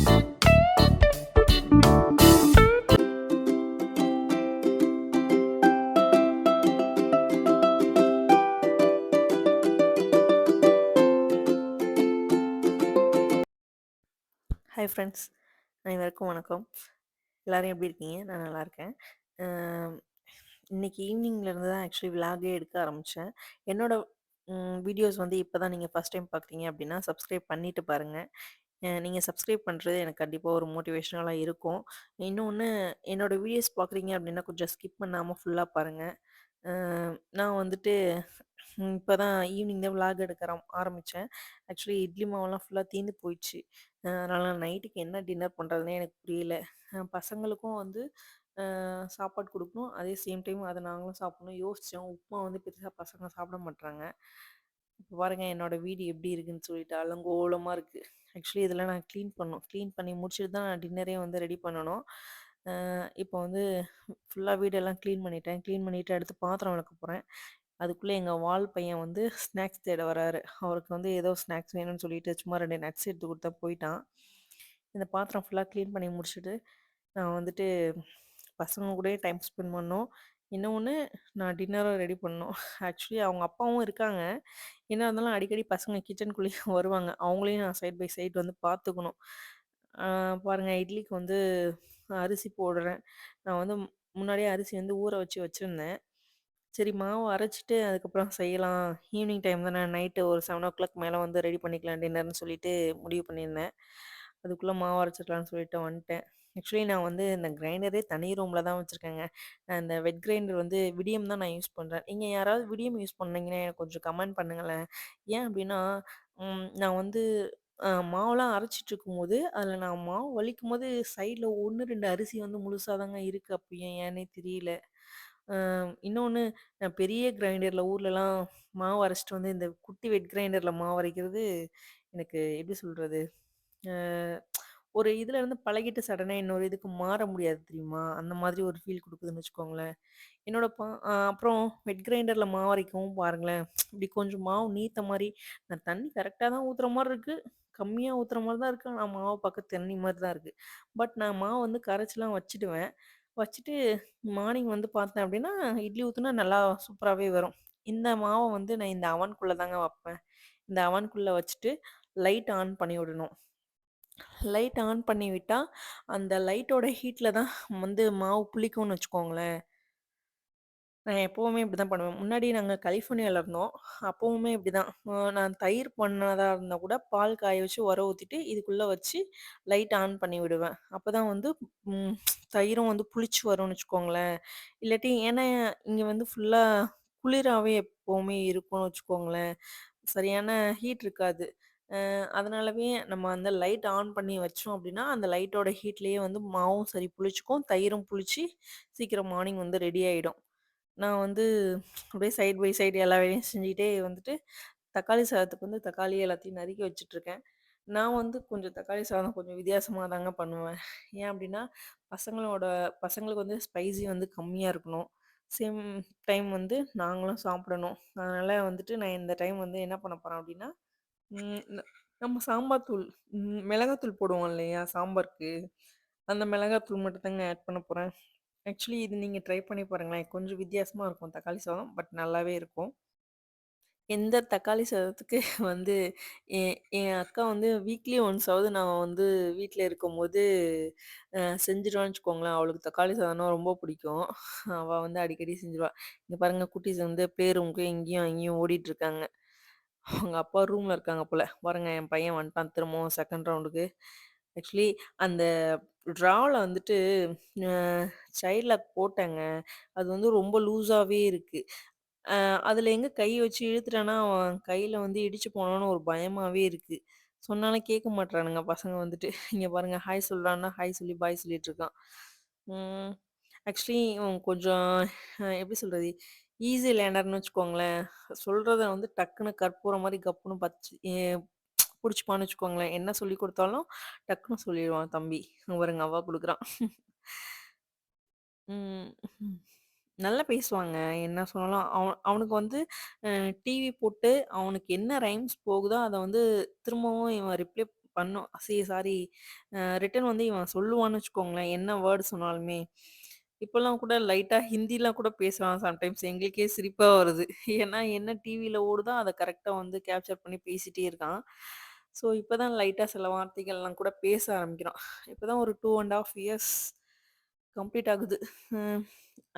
Hi friends அனைவருக்கும் வணக்கம். எல்லோரும் எப்படி இருக்கீங்க? நான் நல்லா இருக்கேன். இன்றைக்கி இன்னைக்கு ஈவினிங்லேருந்து தான் ஆக்சுவலி விலாகே எடுக்க ஆரம்பித்தேன் என்னோட வீடியோஸ் வந்து இப்போ தான் நீங்கள் ஃபஸ்ட் டைம் பார்க்குறீங்க அப்படின்னா சப்ஸ்கிரைப் பண்ணிவிட்டு பாருங்கள் நீங்கள் சப்ஸ்கிரைப் பண்ணுறது எனக்கு கண்டிப்பாக ஒரு மோட்டிவேஷனலாக இருக்கும். இன்னொன்று என்னோட வீடியோஸ் பார்க்குறீங்க அப்படின்னா கொஞ்சம் ஸ்கிப் பண்ணாமல் ஃபுல்லாக பாருங்கள் நான் வந்துட்டு இப்போ தான் ஈவினிங் தான் விளாக் எடுக்க ஆரம்பித்தேன் ஆக்சுவலி இட்லி மாவெல்லாம் ஃபுல்லாக தீர்ந்து போயிடுச்சு. அதனால் நைட்டுக்கு என்ன டின்னர் பண்ணுறதுனே எனக்கு புரியல. பசங்களுக்கும் வந்து சாப்பாடு கொடுக்கணும். அதே சேம் டைம் அதை நாங்களும் சாப்பிடணும். யோசித்தோம் உப்புமா வந்து பெருசாக பசங்க சாப்பிட மாட்றாங்க. இப்போ பாருங்கள் என்னோட வீடு எப்படி இருக்குன்னு சொல்லிட்டு அலங்கோலமாக இருக்குது ஆக்சுவலி இதெல்லாம் நான் க்ளீன் பண்ணணும். க்ளீன் பண்ணி முடிச்சுட்டு தான் நான் டின்னரே வந்து ரெடி பண்ணணும். இப்போ வந்து ஃபுல்லாக வீடெல்லாம் க்ளீன் பண்ணிட்டேன். க்ளீன் பண்ணிவிட்டு அடுத்து பாத்திரம் விளக்க போகிறேன் அதுக்குள்ளே எங்கள் வால் பையன் வந்து ஸ்நாக்ஸ் தேட வராரு. அவருக்கு வந்து ஏதோ ஸ்நாக்ஸ் வேணும்னு சொல்லிட்டு சும்மா ரெண்டு நட்ஸ் எடுத்து கொடுத்தா போயிட்டான். இந்த பாத்திரம் ஃபுல்லாக க்ளீன் பண்ணி முடிச்சுட்டு நான் வந்துட்டு பசங்க கூடயே டைம் ஸ்பெண்ட் பண்ணோம் இன்னொன்று நான் டின்னரும் ரெடி பண்ணோம் ஆக்சுவலி அவங்க அப்பாவும் இருக்காங்க. என்ன இருந்தாலும் அடிக்கடி பசங்க கிச்சனுக்குள்ளேயே வருவாங்க. அவங்களையும் நான் சைட் பை சைடு வந்து பார்த்துக்கணும். பாருங்கள் பாருங்க இட்லிக்கு வந்து அரிசி போடுறேன். நான் வந்து முன்னாடியே அரிசி வந்து ஊற வச்சு வச்சுருந்தேன். சரி மாவு அரைச்சிட்டு அதுக்கப்புறம் செய்யலாம். ஈவினிங் டைம் தானே நைட்டு ஒரு செவன் ஓ கிளாக் மேலே வந்து ரெடி பண்ணிக்கலாம் டின்னர்னு சொல்லிட்டு முடிவு பண்ணியிருந்தேன். அதுக்குள்ளே மாவு அரைச்சிடலான்னு சொல்லிட்டு வந்துட்டேன். ஆக்சுவலி நான் வந்து இந்த கிரைண்டரே தனி ரூமில் தான் வச்சுருக்கேங்க. நான் இந்த வெட் கிரைண்டர் வந்து விடியம் தான் நான் யூஸ் பண்ணுறேன் நீங்கள் யாராவது விடியம் யூஸ் பண்ணீங்கன்னா எனக்கு கொஞ்சம் கமெண்ட் பண்ணுங்களேன். ஏன் அப்படின்னா ம், நான் வந்து மாவெல்லாம் மாவுலாம் அரைச்சிட்டு இருக்கும்போது அதில் நான் மாவு வலிக்கும் போது சைடில் ஒன்று ரெண்டு அரிசி வந்து முழுசாக தாங்க இருக்குது அப்போ ஏன் ஏன்னே தெரியல. இன்னொன்று நான் பெரிய கிரைண்டரில் ஊர்லலாம் மாவு அரைச்சிட்டு வந்து இந்த குட்டி வெட் கிரைண்டரில் மாவு அரைக்கிறது எனக்கு எப்படி சொல்கிறது ஒரு இதுல இருந்து பழகிட்டு சடனா இன்னொரு இதுக்கு மாற முடியாது தெரியுமா? அந்த மாதிரி ஒரு ஃபீல் குடுக்குதுன்னு வச்சுக்கோங்களேன். என்னோட பா அ அப்புறம் வெட் கிரைண்டர்ல மாவு அரைக்கவும் பாருங்களேன், இப்படி கொஞ்சம் மாவு நீத்த மாரி நான் தண்ணி கரெக்ட்டா தான் ஊத்துற மாரி இருக்கு. கம்மியா ஊத்துற மாரி தான் இருக்கு. ஆனா மாவு பாக்க தண்ணி மாரி தான் இருக்கு. பட் நான் மாவு வந்து கரைச்சுலாம் வச்சுடுவேன். வச்சுட்டு மார்னிங் வந்து பார்த்தேன் அப்படின்னா, இட்லி ஊத்துனா நல்லா சூப்பராவே வரும். இந்த மாவ வந்து நான் இந்த அவனுக்குள்ள தாங்க வப்பேன். இந்த அவனுக்குள்ள வச்சுட்டு லைட் ஆன் பண்ணி விடணும். லைட் ஆன் பண்ணி விட்டால் அந்த லைட்டோட ஹீட்டில் தான் வந்து மாவு புளிக்கும்னு வச்சுக்கோங்களேன். நான் எப்போவுமே இப்படி தான் பண்ணுவேன். முன்னாடி நாங்கள் கலிஃபோர்னியாவில் இருந்தோம். அப்போவுமே இப்படி தான் நான் தயிர் பண்ணதாக இருந்தால் கூட பால் காய வச்சு உர ஊற்றிட்டு இதுக்குள்ளே வச்சு லைட் ஆன் பண்ணி விடுவேன். அப்போ தான் வந்து தயிரும் வந்து புளிச்சு வரும்னு வச்சுக்கோங்களேன். இல்லாட்டி ஏன்னா இங்கே வந்து ஃபுல்லாக குளிராகவே எப்போவுமே இருக்கும்னு வச்சுக்கோங்களேன். சரியான ஹீட் இருக்காது. அதனாலவே நம்ம அந்த லைட் ஆன் பண்ணி வச்சோம் அப்படின்னா, அந்த லைட்டோட ஹீட்லேயே வந்து மாவும் சரி புளிச்சுக்கும், தயிரும் புளிச்சு சீக்கிரம் மார்னிங் வந்து ரெடி ஆகிடும் நான் வந்து அப்படியே சைட் பை சைடு எல்லா வேலையும் செஞ்சுட்டே வந்துட்டு, தக்காளி சாதத்துக்கு வந்து தக்காளி எல்லாத்தையும் நறுக்கி வச்சுட்ருக்கேன் நான் வந்து கொஞ்சம் தக்காளி சாதம் கொஞ்சம் வித்தியாசமாக தாங்க பண்ணுவேன். ஏன் அப்படின்னா, பசங்களோட பசங்களுக்கு வந்து ஸ்பைசி வந்து கம்மியாக இருக்கணும். சேம் டைம் வந்து நாங்களும் சாப்பிடணும். அதனால் வந்துட்டு நான் இந்த டைம் வந்து என்ன பண்ண போகிறேன் அப்படின்னா, ம் ந நம்ம சாம்பார் தூள் ம் மிளகாத்தூள் போடுவோம் இல்லையா சாம்பாருக்கு, அந்த மிளகாத்தூள் மட்டும் தாங்க ஆட் பண்ண போறேன். ஆக்சுவலி இது நீங்க ட்ரை பண்ணி பாருங்களேன். கொஞ்சம் வித்தியாசமா இருக்கும் தக்காளி சாதம். பட் நல்லாவே இருக்கும். எந்த தக்காளி சாதத்துக்கு வந்து என் என் அக்கா வந்து வீக்லி ஒன்ஸாவது நான் வந்து வீட்ல இருக்கும்போது அ செஞ்சுருவான்னு வச்சுக்கோங்களேன். அவளுக்கு தக்காளி சாதம்னா ரொம்ப பிடிக்கும். அவ வந்து அடிக்கடி செஞ்சுருவா. இங்க பாருங்க குட்டீஸ் வந்து ப்ளே ரூமுக்கு இங்கேயும் அங்கேயும் ஓடிட்டுருக்காங்க. அவங்க அப்பா ரூம்ல இருக்காங்க போல. பாருங்க என் பையன் வந்துட்டான் திரும்பவும் செகண்ட் ரவுண்டுக்கு. ஆக்சுவலி அந்த ட்ரால வந்துட்டு அ லாக் போட்டேங்க. அது வந்து ரொம்ப லூஸாவே இருக்கு. அ எங்கே எங்க கை வச்சு இழுத்துட்டேன்னா, அவன் கையில வந்து இடிச்சு போனோன்னு ஒரு பயமாவே இருக்கு. சொன்னாலும் கேட்க மாட்றானுங்க பசங்க வந்துட்டு. இங்க பாருங்க ஹாய் சொல்றான்னா, ஹாய் சொல்லி பாய் சொல்லிட்டுருக்கான். ம். ஆக்சுவலி இவன் கொஞ்சம் அ எப்படி சொல்றது? ஈஸி லேர்னர்ன்னு வச்சுக்கோங்களேன். சொல்றத வந்து டக்குன்னு கற்பூரம் மாரி கப்புன்னு பச்சு எ புடிச்சுப்பான்னு வச்சுக்கோங்களேன். என்ன சொல்லிக் குடுத்தாலும் டக்குன்னு சொல்லிருவான் தம்பி. இங்க பாருங்க அவா குடுக்குறான். ம். நல்லா பேசுவாங்க. என்ன சொன்னாலும் அவ அவனுக்கு வந்து அ டிவி போட்டு அவனுக்கு என்ன ரைம்ஸ் போகுதோ, அத வந்து திரும்பவும் இவன் ரிப்ளே பண்ணும் சி சாரி ரிட்டர்ன் வந்து இவன் சொல்லுவான்னு வச்சுக்கோங்களேன் என்ன வேர்டு சொன்னாலுமே இப்போல்லாம் கூட லைட்டா ஹிந்திலாம் கூட பேசுறான் சம்டைம்ஸ். எங்களுக்கே சிரிப்பா வருது. ஏன்னா என்ன டிவியில் ஓடுதோ அதை கரெக்டாக வந்து கேப்சர் பண்ணி பேசிட்டே இருக்கான். ஸோ இப்போ தான் லைட்டாக சில வார்த்தைகள்லாம் கூட பேச ஆரம்பிக்கிறான் இப்போ தான் ஒரு two and half years complete ஆகுது. அஹ்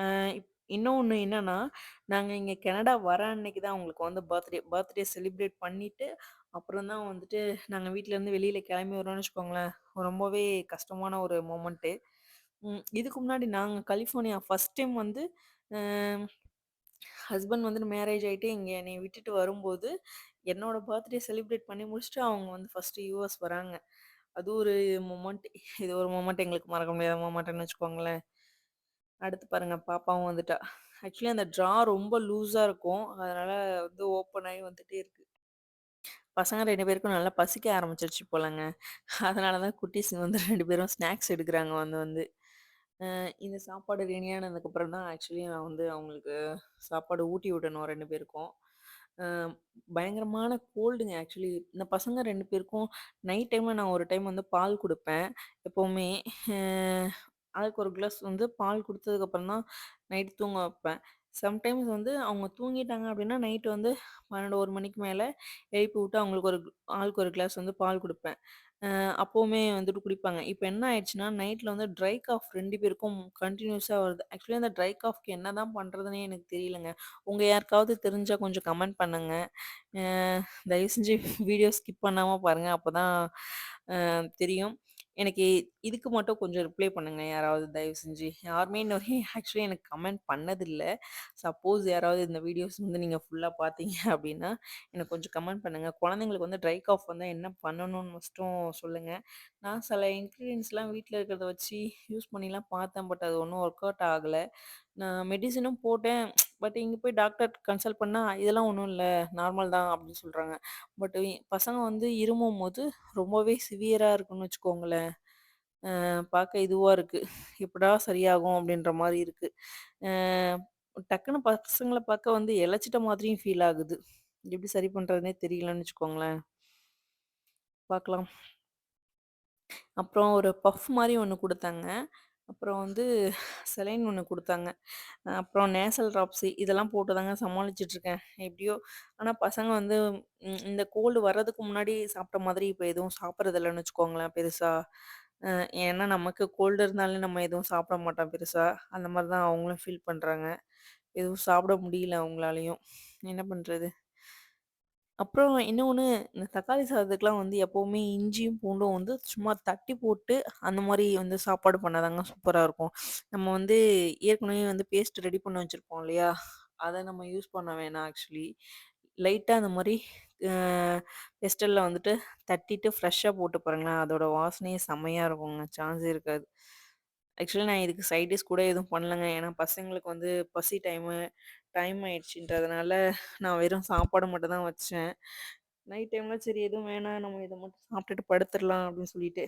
அஹ் இன்னொன்னு என்னன்னா நாங்கள் இங்கே கனடா வர அன்னைக்கு தான் அவங்களுக்கு வந்து பர்த்டே பர்த்டே செலிப்ரேட் பண்ணிட்டு அப்புறம் தான் வந்துட்டு நாங்கள் வீட்டிலேருந்து வெளியில் கிளம்பி வரோம்னு வச்சுக்கோங்களேன். ரொம்பவே கஷ்டமான ஒரு மூமெண்ட்டு இதுக்கு முன்னாடி நாங்கள் கலிஃபோர்னியா ஃபர்ஸ்ட் டைம் வந்து ஹஸ்பண்ட் வந்து மேரேஜ் ஆகிட்டு இங்கே என்னை விட்டுட்டு வரும்போது என்னோட பர்த்டே செலிப்ரேட் பண்ணி முடிச்சுட்டு அவங்க வந்து ஃபஸ்ட்டு யூஎஸ் வராங்க. அது ஒரு மொமெண்ட் இது ஒரு மொமெண்ட் எங்களுக்கு மறக்க முடியாத மொமெண்ட்னு வச்சுக்கோங்களேன். அடுத்து பாருங்க பாப்பாவும் வந்துட்டா. ஆக்சுவலி அந்த ட்ரா ரொம்ப லூஸாக இருக்கும். அதனால வந்து ஓப்பன் ஆகி வந்துட்டே இருக்கு. பசங்க ரெண்டு பேருக்கும் நல்லா பசிக்க ஆரம்பிச்சிருச்சு போலங்க. அதனால தான் குட்டீஸ் வந்து ரெண்டு பேரும் ஸ்நாக்ஸ் எடுக்கிறாங்க வந்து வந்து. இந்த சாப்பாடு ரெடியானதுக்கப்புறம் தான் ஆக்சுவலி நான் வந்து அவங்களுக்கு சாப்பாடு ஊட்டி விடணும் ரெண்டு பேருக்கும். அஹ் பயங்கரமான கோல்டுங்க ஆக்சுவலி. இந்த பசங்க ரெண்டு பேருக்கும் நைட் டைமில் நான் ஒரு டைம் வந்து பால் கொடுப்பேன் எப்போவுமே. அஹ் அதுக்கு ஒரு கிளாஸ் வந்து பால் கொடுத்ததுக்கப்புறம் தான் நைட் தூங்க வைப்பேன். சம்டைம்ஸ் வந்து அவங்க தூங்கிட்டாங்க அப்படின்னா நைட்டு வந்து பன்னெண்டு ஒரு மணிக்கு மேலே எழுப்பி விட்டு அவங்களுக்கு ஒரு ஆளுக்கு ஒரு கிளாஸ் வந்து பால் கொடுப்பேன். அப்போவுமே வந்துட்டு குடிப்பாங்க. இப்போ என்ன ஆயிடுச்சுன்னா நைட்டில் வந்து ட்ரை காஃப் ரெண்டு பேருக்கும் கண்டினியூஸாக வருது. ஆக்சுவலி அந்த ட்ரை காஃப்க்கு என்ன தான் எனக்கு தெரியலங்க. உங்கள் யாருக்காவது தெரிஞ்சால் கொஞ்சம் கமெண்ட் பண்ணுங்க. தயவு செஞ்சு வீடியோ ஸ்கிப் பண்ணாமல் பாருங்கள் அப்போ தான் தெரியும். எனக்கு இதுக்கு மட்டும் கொஞ்சம் ரிப்ளை பண்ணுங்க. யாராவது தயவு செஞ்சு. யாருமே இன்ன வரையும் ஆக்சுவலி எனக்கு கமெண்ட் பண்ணதில்லை. சப்போஸ் யாராவது இந்த வீடியோஸ் வந்து நீங்கள் ஃபுல்லாக பார்த்தீங்க அப்படின்னா எனக்கு கொஞ்சம் கமெண்ட் பண்ணுங்கள் குழந்தைங்களுக்கு வந்து ட்ரை காஃப் வந்து என்ன பண்ணணும்னு மட்டும் சொல்லுங்கள் நான் சில இன்க்ரீடியன்ஸ்லாம் வீட்டில் இருக்கிறத வச்சு யூஸ் பண்ணிலாம் பார்த்தேன். பட் அது ஒன்றும் ஒர்க் அவுட் ஆகலை. நான் மெடிசனும் போட்டேன். பட் இங்கே போய் டாக்டர் கன்சல்ட் பண்ணால் இதெல்லாம் ஒன்றும் இல்லை நார்மல் தான் அப்படின்னு சொல்கிறாங்க பட் பசங்க வந்து இருமும் போது ரொம்பவே சிவியராக இருக்குன்னு வச்சுக்கோங்களேன். அஹ் பார்க்க இதுவாக இருக்குது எப்படா சரியாகும் அப்படின்ற மாதிரி இருக்குது டக்குன்னு பசங்களை பார்க்க வந்து இளைச்சிட்ட மாதிரியும் ஃபீல் ஆகுது. எப்படி சரி பண்ணுறதுனே தெரியலன்னு வச்சுக்கோங்களேன். பார்க்கலாம் அப்புறம் ஒரு பஃப் மாதிரி ஒன்று கொடுத்தாங்க. அப்புறம் வந்து செலைன் ஒன்று குடுத்தாங்க. அப்புறம் நேசல் ட்ராப்ஸு இதெல்லாம் போட்டு தாங்க சமாளிச்சுட்ருக்கேன். எப்படியோ ஆனா பசங்க வந்து ம் இந்த கோல்டு வர்றதுக்கு முன்னாடி சாப்பிட்ட மாதிரி இப்ப எதுவும் சாப்பிடுறதில்லன்னு வச்சுக்கோங்களேன் பெருசா. அ ஏன்னா நமக்கு கோல்டு இருந்தாலே நம்ம எதுவும் சாப்பிட மாட்டோம் பெருசா. அந்த மாரி தான் அவங்களும் ஃபீல் பண்றாங்க. எதுவும் சாப்பிட முடியல அவங்களாலயும். என்ன பண்றது? அப்புறம் இன்னொன்னு, இந்த தக்காளி சாதத்துக்குலாம் வந்து எப்பவுமே இஞ்சியும், பூண்டும் வந்து சும்மா தட்டி போட்டு, அந்த மாரி வந்து சாப்பாடு பண்ணாதாங்க சூப்பரா இருக்கும். நம்ம வந்து ஏற்கனவே வந்து பேஸ்ட் ரெடி பண்ணி வச்சிருப்போம் இல்லையா? அத நம்ம யூஸ் பண்ண வேணாம் ஆக்சுவலி. லைட்டா அந்த மாரி அ பெஸ்டல்ல வந்துட்டு தட்டிட்டு ஃப்ரெஷ்ஷா போட்டு பாருங்களேன், அதோட வாசனையே செம்மையா இருக்குங்க. சான்ஸே இருக்காது. ஆக்சுவலி நான் இதுக்கு சைட் டிஷ் கூட எதுவும் பண்ணலங்க. ஏன்னா பசங்களுக்கு வந்து பசி டைமு டைம் ஆயிடுச்சுன்றதுனால, நான் வெறும் சாப்பாடு மட்டும் தான் வச்சேன். நைட் டைம்ல சரி எதுவும் வேணாம், நம்ம இத மட்டும் சாப்பிட்டுட்டு படுத்துடலாம் அப்படின்னு சொல்லிட்டு.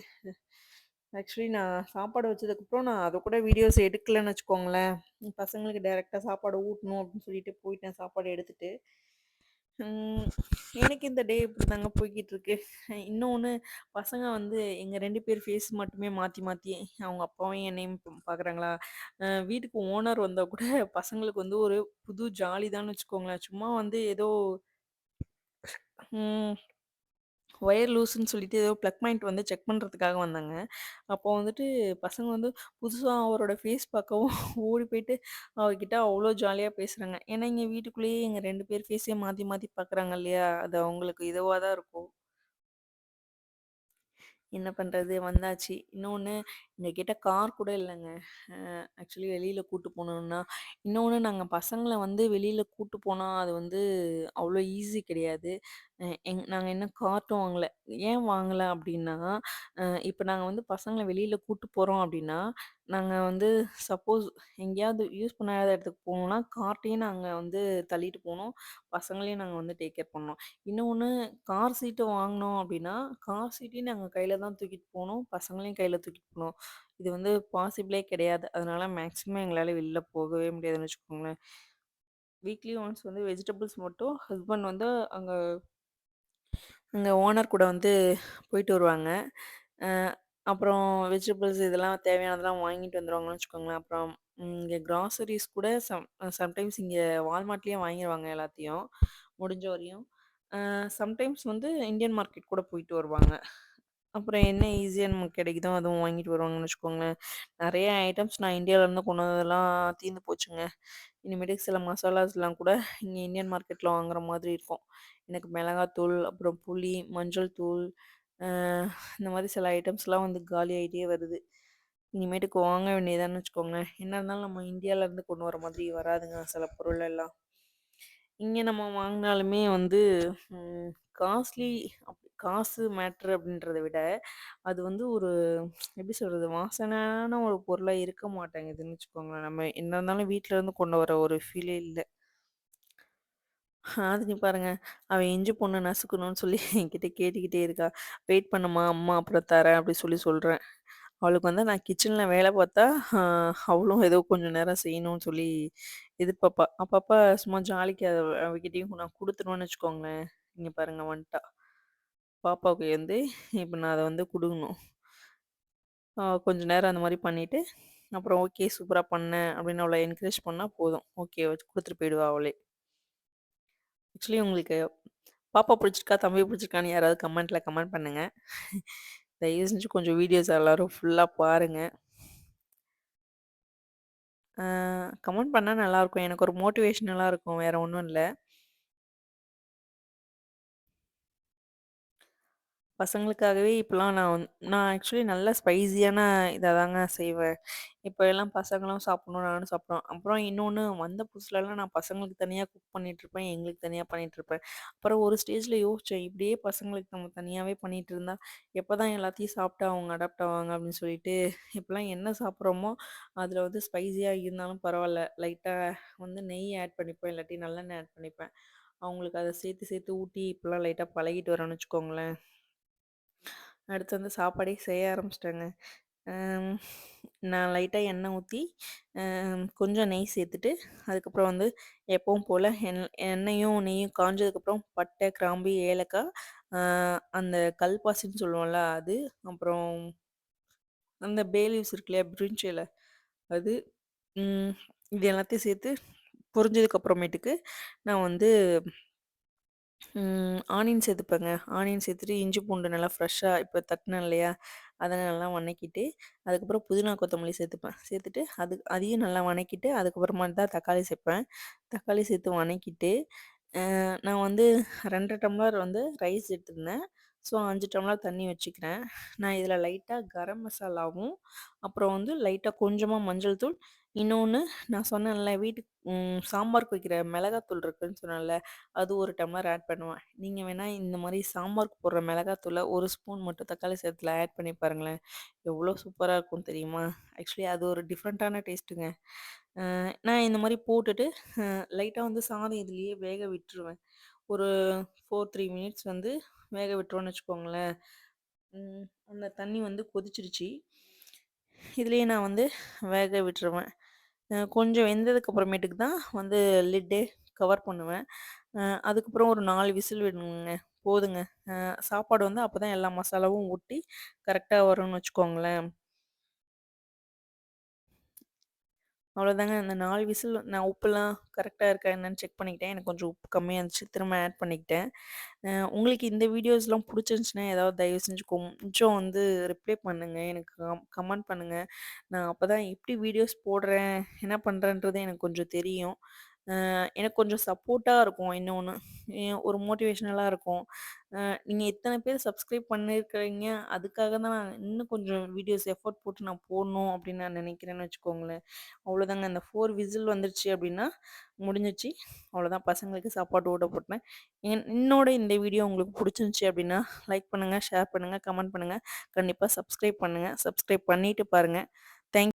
ஆக்சுவலி நான் சாப்பாடு வச்சதுக்கப்புறம் நான் அதை கூட வீடியோஸ் எடுக்கலன்னு வச்சுக்கோங்களேன். பசங்களுக்கு டைரக்ட்டா சாப்பாடு ஊட்டணும் அப்படின்னு சொல்லிட்டு போயிட்டேன் சாப்பாடு எடுத்துட்டு. ம். எனக்கு இந்த டே பிடிச்சாங்க போய்கிட்டுருக்கு இன்னொன்று பசங்க வந்து எங்கள் ரெண்டு பேர் ஃபேஸ் மட்டுமே மாற்றி மாற்றி அவங்க அப்பாவையும் என்னையும் பார்க்குறாங்களா, வீட்டுக்கு ஓனர் வந்தால் கூட பசங்களுக்கு வந்து ஒரு புது ஜாலி தான் வச்சுக்கோங்களேன். சும்மா வந்து ஏதோ ஒயர் லூஸ்ன்னு சொல்லிட்டு ஏதோ ப்ளக் பாயிண்ட் வந்து செக் பண்ணுறதுக்காக வந்தாங்க. அப்போ வந்துட்டு பசங்க வந்து புதுசா அவரோட ஃபேஸ் பார்க்கவும் ஓடி போயிட்டு அவர்கிட்ட அவ்ளோ ஜாலியா பேசுறாங்க. ஏன்னா இங்க வீட்டுக்குள்ளேயே எங்க 2 பேர் ஃபேஸையும் மாத்தி மாத்தி பார்க்குறாங்க இல்லையா? அது அவங்களுக்கு இதுவா தான் இருக்கும். என்ன பண்றது? வந்தாச்சு. இன்னொன்னு எங்ககிட்ட கார் கூட இல்லைங்க அ ஆக்சுவலி வெளியில கூட்டு போகணுன்னா இன்னொன்னு நாங்க பசங்கள வந்து வெளியில கூட்டு போனா, அது வந்து அவ்வளோ ஈஸி கிடையாது. அ எங் நாங்க இன்னும் கார்ட்டும் வாங்கல. ஏன் வாங்கல அப்டின்னா, அ இப்ப நாங்க வந்து பசங்கள வெளியில கூட்டு போறோம் அப்டின்னா, நாங்க வந்து சப்போஸ் எங்கேயாவது யூஸ் பண்ணாத இடத்துக்கு போனோம்னா கார்ட்டையும் நாங்க வந்து தள்ளிட்டு போணும். பசங்களையும் நாங்க வந்து டேக் கேர் பண்ணணும். இன்னொன்னு கார் சீட்டு வாங்குனோம் அப்டின்னா, கார் சீட்டையும் நாங்க கையில தான் தூக்கிட்டு போணும். பசங்களையும் கையில தூக்கிட்டு போணும். இது வந்து பாசிபிளே கிடையாது. அதனால மேக்ஸிமம் எங்களால வெளில போகவே முடியாதுன்னு வச்சுக்கோங்களேன். வீக்லி ஒன்ஸ் வந்து வெஜிடபிள்ஸ் மட்டும் ஹஸ்பண்ட் வந்து அங்க அங்கே ஓனர் கூட வந்து போயிட்டு வருவாங்க. அ அப்புறம் வெஜிடபிள்ஸ் இதெல்லாம் தேவையானதெல்லாம் வாங்கிட்டு வந்துருவாங்கன்னு வச்சுக்கோங்களேன். அப்புறம் இங்கே கிராசரிஸ் கூட சம் சம்டைம்ஸ் இங்கே வால்மார்ட்லேயே வாங்கிருவாங்க எல்லாத்தையும், முடிஞ்ச வரையும். அ சம்டைம்ஸ் வந்து இந்தியன் மார்க்கெட் கூட போயிட்டு வருவாங்க. அப்புறம் என்ன ஈஸியா நமக்கு கிடைக்குதோ அதுவும் வாங்கிட்டு வருவாங்கன்னு வச்சுக்கோங்களேன். நெறைய ஐட்டம்ஸ் நான் இந்தியாவிலேருந்து கொண்டு வந்ததெல்லாம் தீர்ந்து போச்சுங்க. இனிமேட்டுக்கு சில மசாலாஸ்லாம் கூட இங்கே இந்தியன் மார்க்கெட்டில் வாங்குற மாதிரி இருக்கும். எனக்கு மிளகாத்தூள், அப்புறம் புளி, மஞ்சள் தூள், அ இந்த மாதிரி சில ஐட்டம்ஸ்லாம் வந்து காலி ஆயிட்டே வருது. இனிமேட்டுக்கு வாங்க வேண்டியதான்னு வச்சுக்கோங்களேன். என்ன இருந்தாலும் நம்ம இந்தியாவிலேருந்து கொண்டு வர மாதிரி வராதுங்க சில பொருள் எல்லாம். இங்கே நம்ம வாங்கினாலுமே வந்து ம் காஸ்ட்லி அப் காசு மேட்ரு அப்படின்றத விட, அது வந்து ஒரு எப்படி சொல்றது? வாசனையான ஒரு பொருளா இருக்க மாட்டேங்குதுன்னு வச்சுக்கோங்களேன். நம்ம என்ன இருந்தாலும் வீட்ல இருந்து கொண்டு வர ஒரு ஃபீலே இல்ல. நீ பாருங்க, அவ இஞ்சி பூண்டு நசுக்கணும்னு சொல்லி என்கிட்ட கேட்டுக்கிட்டே இருக்கா. "வெயிட் பண்ணும்மா, அம்மா அப்புறம் தரேன்" அப்படி சொல்லி சொல்றேன். அவளுக்கு வந்து நான் கிச்சன்ல வேலை பார்த்தா, அ அவளும் ஏதோ கொஞ்சம் நேரம் செய்யணும்னு சொல்லி எதிர்பார்ப்பா. அப்பப்ப சும்மா ஜாலிக்கு அவ அவகிட்டயும் நான் குடுத்துருவேன்னு வச்சுக்கோங்களேன். இங்க பாருங்க வந்துட்டா. பாப்பாவுக்கு வந்து இப்போ நான் அதை வந்து கொடுக்கணும் கொஞ்ச நேரம் அந்த மாதிரி பண்ணிவிட்டு அப்புறம் ஓகே சூப்பராக பண்ண அப்படின்னு அவளை என்கரேஜ் பண்ணால் போதும். ஓகே வச்சு போயிடுவா அவளே. ஆக்சுவலி உங்களுக்கு பாப்பா பிடிச்சிருக்கா, தம்பி பிடிச்சிருக்கான்னு யாராவது கமெண்ட்டில் கமெண்ட் பண்ணுங்கள் தயவு செஞ்சு கொஞ்சம் வீடியோஸ் எல்லோரும் ஃபுல்லாக பாருங்கள் கமெண்ட் பண்ணால் நல்லாயிருக்கும். எனக்கு ஒரு மோட்டிவேஷனலாக இருக்கும். வேறு ஒன்றும் இல்லை பசங்களுக்காகவே இப்பலாம் நான் வந் நான் ஆக்சுவலி நல்லா ஸ்பைசியான இத தாங்க செய்வேன். இப்ப எல்லாம் பசங்களும் சாப்பிடணும், நானும் சாப்பிடுவேன். அப்புறம் இன்னொன்னு வந்த புதுசுலலாம் நான் பசங்களுக்கு தனியா குக் பண்ணிட்டுருப்பேன். எங்களுக்கு தனியா பண்ணிட்டுருப்பேன். அப்புறம் ஒரு ஸ்டேஜ்ல யோசிச்சேன். இப்படியே பசங்களுக்கு நம்ம தனியாவே இருந்தால் எப்போ எப்பதான் எல்லாத்தையும் சாப்பிட்டு அவங்க அடாப்ட் ஆவாங்க அப்படின்னு சொல்லிட்டு, இப்பலாம் என்ன சாப்பிட்றோமோ, அதில் வந்து ஸ்பைசியா இருந்தாலும் பரவால்ல. லைட்டா வந்து நெய் ஆட் பண்ணிப்பேன். இல்லாட்டி நல்லெண்ணெய் ஆட் பண்ணிப்பேன். அவங்களுக்கு அத சேர்த்து சேர்த்து ஊட்டி இப்பலாம் லைட்டா பழகிட்டு வரேன்னு வச்சுக்கோங்களேன். அடுத்து வந்து சாப்பாடே செய்ய ஆரம்பிச்சிட்டேங்க அம் நான் லைட்டா எண்ணெய் ஊத்தி, கொஞ்சம் நெய் சேர்த்துட்டு, அதுக்கப்புறம் வந்து எப்பவும் போல எண் எண்ணெயும் நெய்யும் காஞ்சதுக்கப்புறம் பட்டை, கிராம்பு, ஏலக்காய், அ அந்த கல்பாசின்னு சொல்லுவோம்ல அது, அப்புறம் அந்த பே லீவ்ஸ் இருக்கு இல்லையா? பிரிஞ்சி இல அது, ம் இது எல்லாத்தையும் சேர்த்து பொரிஞ்சதுக்கு அப்புறமேட்டுக்கு நான் வந்து ம் ஆனியன் சேர்த்துப்பேங்க. ஆனியன் சேர்த்துட்டு இஞ்சி பூண்டு நல்லா ஃப்ரெஷ்ஷா இப்போ தட்டினேன் இல்லையா? அத நல்லா வணக்கிட்டு, அதுக்கப்புறம் புதினா, கொத்தமல்லி சேர்த்துப்பேன். சேர்த்துட்டு அது அதையும் நல்லா வணக்கிட்டு, அதுக்கப்புறமா தான் தக்காளி சேர்ப்பேன். தக்காளி சேர்த்து வணக்கிட்டு, அ நான் வந்து 2 1/2 டம்ளர் வந்து ரைஸ் எடுத்திருந்தேன். ஸோ 5 டம்ளர் தண்ணி வச்சுக்கிறேன். நான் இதில லைட்டா கரம் மசாலாவும், அப்புறம் வந்து லைட்டா கொஞ்சமா மஞ்சள் தூள், இன்னொன்று நான் சொன்னேன்ல வீட்டுக்கு ம் சாம்பாருக்கு வைக்கிற மிளகாத்தூள் இருக்குன்னு சொன்னேன்ல, அது ஒரு டம்ளர் ஆட் பண்ணுவேன். நீங்கள் வேணால் இந்த மாதிரி சாம்பாருக்கு போடுற மிளகாத்தூளை ஒரு ஸ்பூன் மட்டும் தக்காளி சாதத்தில ஆட் பண்ணி பாருங்களேன். எவ்வளோ சூப்பராக இருக்கும் தெரியுமா? ஆக்சுவலி அது ஒரு டிஃப்ரெண்ட்டான டேஸ்ட்டுங்க. நான் இந்த மாதிரி போட்டுட்டு, லைட்டாக வந்து சாதம் இதுலேயே வேக விட்டுருவேன். ஒரு 4, 3 மினிட்ஸ் வந்து வேக விட்டுருவோன்னு வச்சுக்கோங்களேன். ம் அந்த தண்ணி வந்து கொதிச்சிருச்சு. இதுலேயே நான் வந்து வேக விட்டுருவேன். கொஞ்சம் வெந்ததுக்கு அப்புறமேட்டுக்கு தான் வந்து லிட்டே கவர் பண்ணுவேன். அதுக்கப்புறம் ஒரு நாலு விசில் விடுங்க போதுங்க. அ சாப்பாடு வந்து அப்பதான் எல்லா மசாலாவும் ஊட்டி கரெக்டாக வரும்னு வச்சுக்கோங்களேன். அவ்வளோதாங்க. அந்த 4 விசில் நான் உப்புலாம் கரெக்ட்டா இருக்கா என்னன்னு செக் பண்ணிக்கிட்டேன். எனக்கு கொஞ்சம் உப்பு கம்மியா இருந்துச்சு. திரும்ப ஆட் பண்ணிக்கிட்டேன். அ உங்களுக்கு இந்த வீடியோஸ்லாம் புடிச்சிருந்துச்சுன்னா, ஏதாவது தயவு செஞ்சு கொஞ்சம் வந்து ரிப்ளை பண்ணுங்க. எனக்கு கம் கமெண்ட் பண்ணுங்க. நான் அப்பதான் எப்படி வீடியோஸ் போடுறேன், என்ன பண்றேன்றது எனக்கு கொஞ்சம் தெரியும். அ எனக்கு கொஞ்சம் சப்போர்ட்டா இருக்கும் இன்னொன்னு. எ ஒரு மோட்டிவேஷனலா இருக்கும். அ நீங்க இத்தன பேர் சப்ஸ்கிரைப் பண்ணியிருக்கிறீங்க. அதுக்காக தான் நான் இன்னும் கொஞ்சம் வீடியோஸ் எஃபோர்ட் போட்டு நான் போடணும் அப்படின்னு நான் நினைக்கிறேன்னு வச்சுக்கோங்களேன். அவ்வளோதாங்க. அந்த 4 விசில் வந்துருச்சு அப்படின்னா, முடிஞ்சிச்சு அவ்வளோதான் பசங்களுக்கு சாப்பாடு ஊட்ட போட்டேன். என் என்னோட இந்த வீடியோ உங்களுக்கு புடிச்சிருந்துச்சு அப்படின்னா, லைக் பண்ணுங்க, ஷேர் பண்ணுங்க, கமெண்ட் பண்ணுங்க. கண்டிப்பா சப்ஸ்கிரைப் பண்ணுங்க. சப்ஸ்கிரைப் பண்ணிட்டு பாருங்க. தேங்க்